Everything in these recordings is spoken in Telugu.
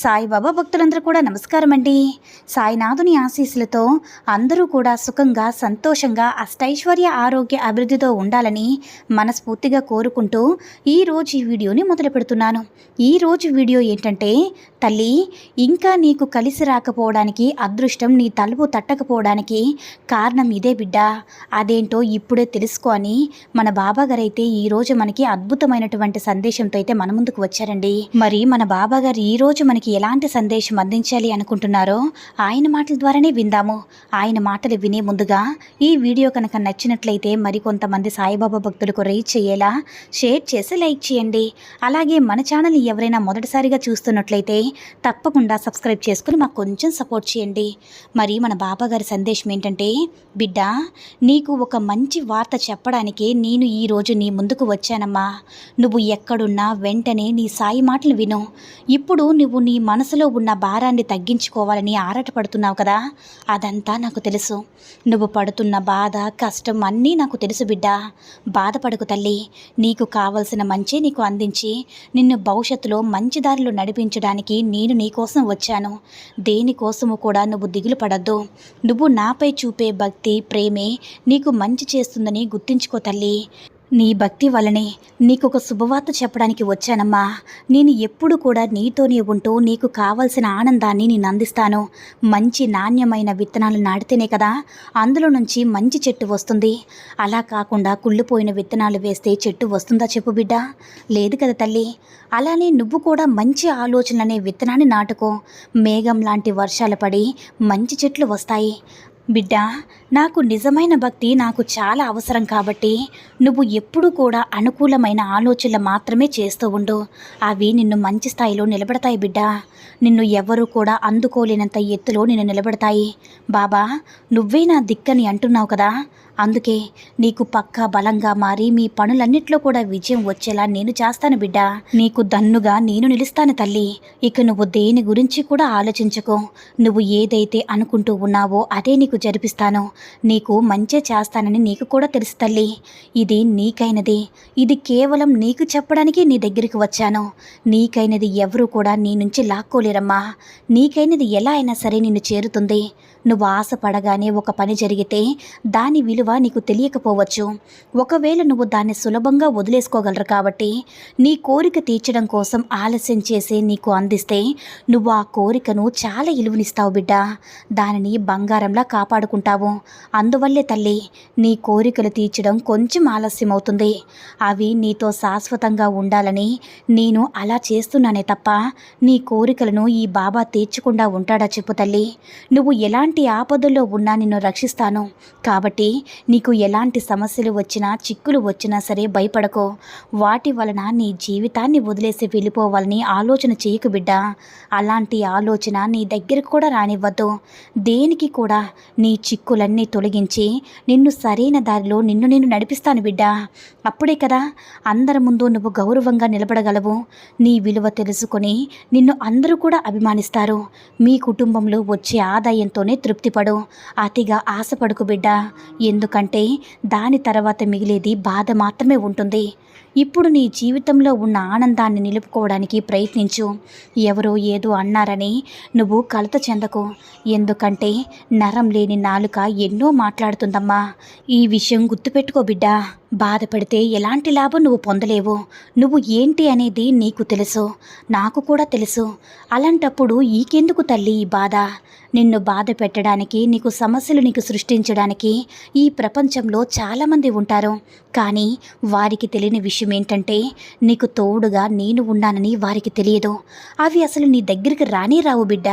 సాయిబాబా భక్తులందరూ కూడా నమస్కారం అండి సాయినాథుని ఆశీస్సులతో అందరూ కూడా సుఖంగా సంతోషంగా అష్టైశ్వర్య ఆరోగ్య అభివృద్ధితో ఉండాలని మనస్ఫూర్తిగా కోరుకుంటూ ఈరోజు ఈ వీడియోని మొదలు పెడుతున్నాను. ఈరోజు వీడియో ఏంటంటే తల్లి ఇంకా నీకు కలిసి రాకపోవడానికి అదృష్టం నీ తలుపు తట్టకపోవడానికి కారణం ఇదే బిడ్డ. అదేంటో ఇప్పుడే తెలుసుకో అని మన బాబాగారు అయితే ఈరోజు మనకి అద్భుతమైనటువంటి సందేశంతో అయితే మన ముందుకు వచ్చారండి. మరి మన బాబాగారు ఈ రోజు మనకి ఎలాంటి సందేశం అందించాలి అనుకుంటున్నారో ఆయన మాటల ద్వారానే విందాము. ఆయన మాటలు వినే ముందుగా ఈ వీడియో కనుక నచ్చినట్లయితే మరికొంతమంది సాయిబాబా భక్తులకు రీచ్ చేయేలా షేర్ చేసి లైక్ చేయండి. అలాగే మన ఛానల్ని ఎవరైనా మొదటిసారిగా చూస్తున్నట్లయితే తప్పకుండా సబ్స్క్రైబ్ చేసుకుని మాకు కొంచెం సపోర్ట్ చేయండి. మరి మన బాబాగారి సందేశం ఏంటంటే బిడ్డ నీకు ఒక మంచి వార్త చెప్పడానికి నేను ఈరోజు నీ ముందుకు వచ్చానమ్మా. నువ్వు ఎక్కడున్నా వెంటనే నీ సాయి మాటలు విను. ఇప్పుడు నువ్వు నీ మనసులో ఉన్న భారాన్ని తగ్గించుకోవాలని ఆరాటపడుతున్నావు కదా? అదంతా నాకు తెలుసు. నువ్వు పడుతున్న బాధ కష్టం అన్నీ నాకు తెలుసు బిడ్డ. బాధపడకు తల్లి. నీకు కావలసిన మంచి నీకు అందించి నిన్ను భవిష్యత్తులో మంచి దారిలో నడిపించడానికి నేను నీకోసం వచ్చాను. దేనికోసము కూడా నువ్వు దిగులు పడద్దు. నువ్వు నాపై చూపే భక్తి ప్రేమే నీకు మంచి చేస్తుందని గుర్తించుకో తల్లి. నీ భక్తి వలనే నీకు ఒక శుభవార్త చెప్పడానికి వచ్చానమ్మా. నేను ఎప్పుడు కూడా నీతోనే ఉంటూ నీకు కావలసిన ఆనందాన్ని నేను అందిస్తాను. మంచి నాణ్యమైన విత్తనాలు నాటితేనే కదా అందులో నుంచి మంచి చెట్టు వస్తుంది. అలా కాకుండా కుళ్ళిపోయిన విత్తనాలు వేస్తే చెట్టు వస్తుందా చెప్పు బిడ్డ? లేదు కదా తల్లి. అలానే నువ్వు కూడా మంచి ఆలోచనలనే విత్తనాన్ని నాటుకో. మేఘం లాంటి వర్షాలు పడి మంచి చెట్లు వస్తాయి. బిడ్డ నాకు నిజమైన భక్తి నాకు చాలా అవసరం కాబట్టి నువ్వు ఎప్పుడూ కూడా అనుకూలమైన ఆలోచనలు మాత్రమే చేస్తూ ఉండు. అవి నిన్ను మంచి స్థాయిలో నిలబడతాయి బిడ్డ. నిన్ను ఎవరు కూడా అందుకోలేనంత ఎత్తులో నిన్ను నిలబడతాయి. బాబా నువ్వే నా దిక్కని అంటున్నావు కదా. అందుకే నీకు పక్కా బలంగా మారి మీ పనులన్నిట్లో కూడా విజయం వచ్చేలా నేను చేస్తాను బిడ్డ. నీకు దన్నుగా నేను నిలుస్తాను తల్లి. ఇక నువ్వు దేని గురించి కూడా ఆలోచించకు. నువ్వు ఏదైతే అనుకుంటూ ఉన్నావో అదే నీకు జరిపిస్తాను. నీకు మంచి చేస్తానని నీకు కూడా తెలుసు తల్లి. ఇది నీకైనది. ఇది కేవలం నీకు చెప్పడానికి నీ దగ్గరికి వచ్చాను. నీకైనది ఎవరు కూడా నీ నుంచి లాక్కోలేరమ్మా. నీకైనది ఎలా అయినా సరే నిన్ను చేరుతుంది. నువ్వు ఆశపడగానే ఒక పని జరిగితే దాని విలువ నీకు తెలియకపోవచ్చు. ఒకవేళ నువ్వు దాన్ని సులభంగా వదిలేసుకోగలరు కాబట్టి నీ కోరిక తీర్చడం కోసం ఆలస్యం చేసి నీకు అందిస్తే నువ్వు ఆ కోరికను చాలా ఇలువనిస్తావు బిడ్డ. దానిని బంగారంలా కాపాడుకుంటావు. అందువల్లే తల్లి నీ కోరికలు తీర్చడం కొంచెం ఆలస్యం అవుతుంది అవి నీతో శాశ్వతంగా ఉండాలని నేను అలా చేస్తున్నానే తప్ప నీ కోరికలను ఈ బాబా తీర్చకుండా ఉంటాడా చెప్పు తల్లి. నువ్వు ఎలా ఎలాంటి ఆపదల్లో ఉన్నా నిన్ను రక్షిస్తాను. కాబట్టి నీకు ఎలాంటి సమస్యలు వచ్చినా చిక్కులు వచ్చినా సరే భయపడకో. వాటి వలన నీ జీవితాన్ని వదిలేసి వెళ్ళిపోవాలని ఆలోచన చేయకు బిడ్డ. అలాంటి ఆలోచన నీ దగ్గరకు కూడా రానివ్వద్దు. దేనికి కూడా నీ చిక్కులన్నీ తొలగించి నిన్ను సరైన దారిలో నిన్ను నేను నడిపిస్తాను బిడ్డ. అప్పుడే కదా అందరి ముందు నువ్వు గౌరవంగా నిలబడగలవు. నీ విలువ తెలుసుకొని నిన్ను అందరూ కూడా అభిమానిస్తారు. మీ కుటుంబంలో వచ్చే ఆదాయంతోనే తృప్తిపడు. అతిగా ఆశపడుకు బిడ్డ. ఎందుకంటే దాని తర్వాత మిగిలేది బాధ మాత్రమే ఉంటుంది. ఇప్పుడు నీ జీవితంలో ఉన్న ఆనందాన్ని నిలుపుకోవడానికి ప్రయత్నించు. ఎవరో ఏదో అన్నారని నువ్వు కలత చెందకు. ఎందుకంటే నరం లేని నాలుక ఎన్నో మాట్లాడుతుందమ్మా. ఈ విషయం గుర్తుపెట్టుకో బిడ్డా. బాధపడితే ఎలాంటి లాభం నువ్వు పొందలేవు. నువ్వు ఏంటి అనేది నీకు తెలుసు. నాకు కూడా తెలుసు. అలాంటప్పుడు ఈకెందుకు తల్లి ఈ బాధ? నిన్ను బాధ పెట్టడానికి నీకు సమస్యలు నీకు సృష్టించడానికి ఈ ప్రపంచంలో చాలామంది ఉంటారు. కానీ వారికి తెలియని విషయం ఏంటంటే నీకు తోడుగా నేను ఉన్నానని వారికి తెలియదు. అవి అసలు నీ దగ్గరికి రానే రావు బిడ్డ.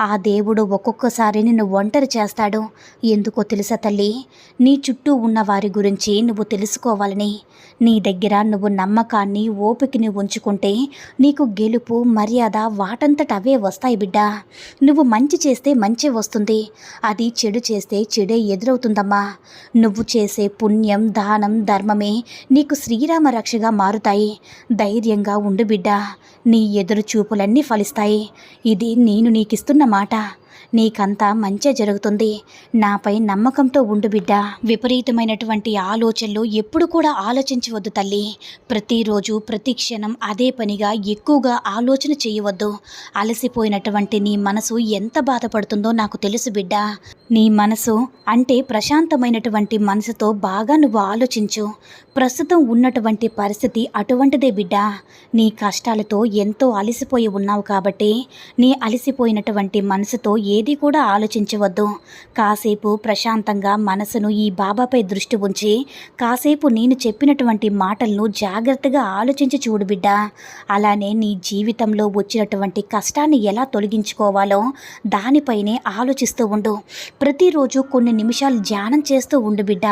ఆ దేవుడు ఒక్కొక్కసారి నిన్ను ఒంటరి చేస్తాడు. ఎందుకో తెలుసా తల్లి? నీ చుట్టూ ఉన్న వారి గురించి నువ్వు తెలుసుకోవాలని. నీ దగ్గర నువ్వు నమ్మకాన్ని ఓపికని ఉంచుకుంటే నీకు గెలుపు మర్యాద వాటంతట అవే వస్తాయి బిడ్డ. నువ్వు మంచి చేస్తే మంచి వస్తుంది. అది చెడు చేస్తే చెడే ఎదురవుతుందమ్మా. నువ్వు చేసే పుణ్యం దానం ధర్మమే నీకు శ్రీరామ రక్షగా మారుతాయి. ధైర్యంగా ఉండు బిడ్డ. నీ ఎదురు చూపులన్నీ ఫలిస్తాయి. ఇది నేను నీకిస్తున్న మాట. నీకంతా మంచి జరుగుతుంది. నాపై నమ్మకంతో ఉండు బిడ్డ. విపరీతమైనటువంటి ఆలోచనలు ఎప్పుడు కూడా ఆలోచించవద్దు తల్లి. ప్రతిరోజు ప్రతి క్షణం అదే పనిగా ఎక్కువగా ఆలోచన చేయవద్దు. అలసిపోయినటువంటి నీ మనసు ఎంత బాధపడుతుందో నాకు తెలుసు బిడ్డ. నీ మనసు అంటే ప్రశాంతమైనటువంటి మనసుతో బాగా నువ్వు ఆలోచించు. ప్రస్తుతం ఉన్నటువంటి పరిస్థితి అటువంటిదే బిడ్డ. నీ కష్టాలతో ఎంతో అలసిపోయి ఉన్నావు కాబట్టి నీ అలసిపోయినటువంటి మనసుతో ఏ ఏది కూడా ఆలోచించవద్దు. కాసేపు ప్రశాంతంగా మనసును ఈ బాబాపై దృష్టి ఉంచి కాసేపు నేను చెప్పినటువంటి మాటలను జాగ్రత్తగా ఆలోచించి చూడు బిడ్డ. అలానే నీ జీవితంలో వచ్చినటువంటి కష్టాన్ని ఎలా తొలగించుకోవాలో దానిపైనే ఆలోచిస్తూ ఉండు. ప్రతిరోజు కొన్ని నిమిషాలు ధ్యానం చేస్తూ ఉండు బిడ్డ.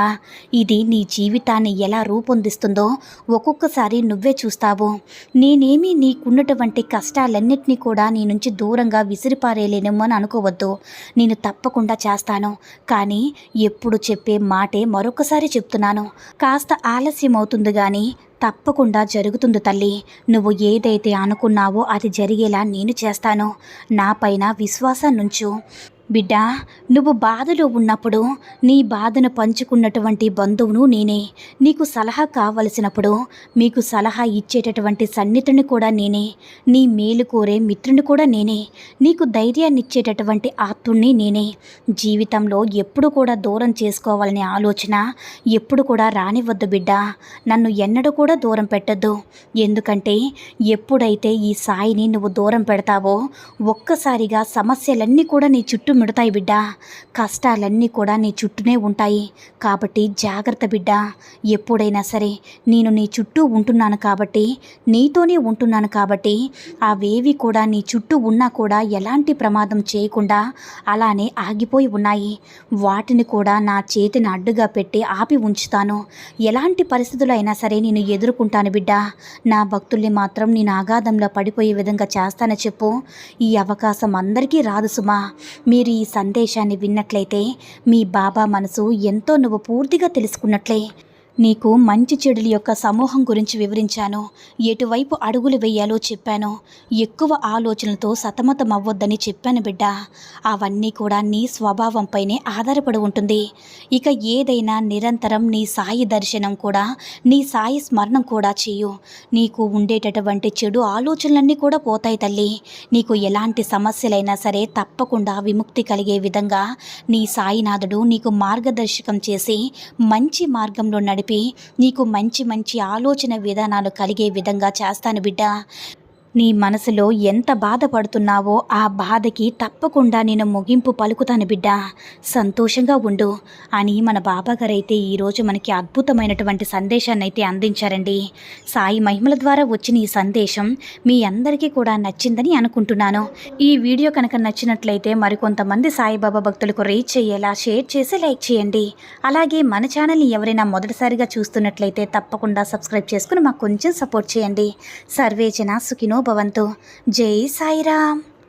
ఇది నీ జీవితాన్ని ఎలా రూపొందిస్తుందో ఒక్కొక్కసారి నువ్వే చూస్తావు. నేనేమి నీకున్నటువంటి కష్టాలన్నింటినీ కూడా నీ నుంచి దూరంగా విసిరిపారేయలేనేమో అని అనుకోవద్దు. నేను తప్పకుండా చేస్తాను. కానీ ఎప్పుడు చెప్పే మాటే మరొకసారి చెప్తున్నాను. కాస్త ఆలస్యం అవుతుంది కానీ తప్పకుండా జరుగుతుంది తల్లి. నువ్వు ఏదైతే అనుకున్నావో అది జరిగేలా నేను చేస్తాను. నా పైన విశ్వాసం నుంచు. బిడ్డా నువ్వు బాధలో ఉన్నప్పుడు నీ బాధను పంచుకున్నటువంటి బంధువును నేనే. నీకు సలహా కావలసినప్పుడు మీకు సలహా ఇచ్చేటటువంటి సన్నిధిని కూడా నేనే. నీ మేలు కోరే మిత్రుని కూడా నేనే. నీకు ధైర్యాన్ని ఇచ్చేటటువంటి ఆత్తుణ్ణి నేనే. జీవితంలో ఎప్పుడు కూడా దూరం చేసుకోవాలనే ఆలోచన ఎప్పుడు కూడా రానివ్వద్దు బిడ్డా. నన్ను ఎన్నడూ కూడా దూరం పెట్టద్దు. ఎందుకంటే ఎప్పుడైతే ఈ సాయిని నువ్వు దూరం పెడతావో ఒక్కసారిగా సమస్యలన్నీ కూడా నీ చుట్టూ మిడతాయి బిడ్డ. కష్టాలన్నీ కూడా నీ చుట్టూనే ఉంటాయి. కాబట్టి జాగ్రత్త బిడ్డ. ఎప్పుడైనా సరే నేను నీ చుట్టూ ఉంటున్నాను కాబట్టి నీతోనే ఉంటున్నాను కాబట్టి అవేవి కూడా నీ చుట్టూ ఉన్నా కూడా ఎలాంటి ప్రమాదం చేయకుండా అలానే ఆగిపోయి ఉన్నాయి. వాటిని కూడా నా చేతిని అడ్డుగా పెట్టి ఆపి ఉంచుతాను. ఎలాంటి పరిస్థితులు అయినా సరే నేను ఎదుర్కొంటాను బిడ్డ. నా భక్తుల్ని మాత్రం నేను అగాధంలో పడిపోయే విధంగా చేస్తానని చెప్పు. ఈ అవకాశం అందరికీ రాదు సుమా. మీరు ఈ సందేశాన్ని విన్నట్లయితే మీ బాబా మనసు ఎంతో నువ్వు పూర్తిగా తెలుసుకున్నట్లే. నీకు మంచి చెడుల యొక్క సమూహం గురించి వివరించాను. ఎటువైపు అడుగులు వేయాలో చెప్పాను. ఎక్కువ ఆలోచనలతో సతమతం అవ్వొద్దని చెప్పాను బిడ్డ. అవన్నీ కూడా నీ స్వభావంపైనే ఆధారపడి ఉంటుంది. ఇక ఏదైనా నిరంతరం నీ సాయి దర్శనం కూడా నీ సాయి స్మరణం కూడా చేయు. నీకు ఉండేటటువంటి చెడు ఆలోచనలన్నీ కూడా పోతాయి తల్లి. నీకు ఎలాంటి సమస్యలైనా సరే తప్పకుండా విముక్తి కలిగే విధంగా నీ సాయినాథుడు నీకు మార్గదర్శకం చేసి మంచి మార్గంలో నడిపి నీకు మంచి మంచి ఆలోచన విధానాలు కలిగే విధంగా చేస్తాను బిడ్డ. నీ మనసులో ఎంత బాధపడుతున్నావో ఆ బాధకి తప్పకుండా నేను ముగింపు పలుకుతాను బిడ్డ. సంతోషంగా ఉండు. అని మన బాబాగారు అయితే ఈరోజు మనకి అద్భుతమైనటువంటి సందేశాన్ని అయితే అందించారండి. సాయి మహిమల ద్వారా వచ్చిన ఈ సందేశం మీ అందరికీ కూడా నచ్చిందని అనుకుంటున్నాను. ఈ వీడియో కనుక నచ్చినట్లయితే మరికొంతమంది సాయిబాబా భక్తులకు రీచ్ చేయేలా షేర్ చేసి లైక్ చేయండి. అలాగే మన ఛానల్ని ఎవరైనా మొదటిసారిగా చూస్తున్నట్లయితే తప్పకుండా సబ్స్క్రైబ్ చేసుకుని మాకు కొంచెం సపోర్ట్ చేయండి. సర్వేజన సుఖినో శుభవంతు జై సాయిరామ్.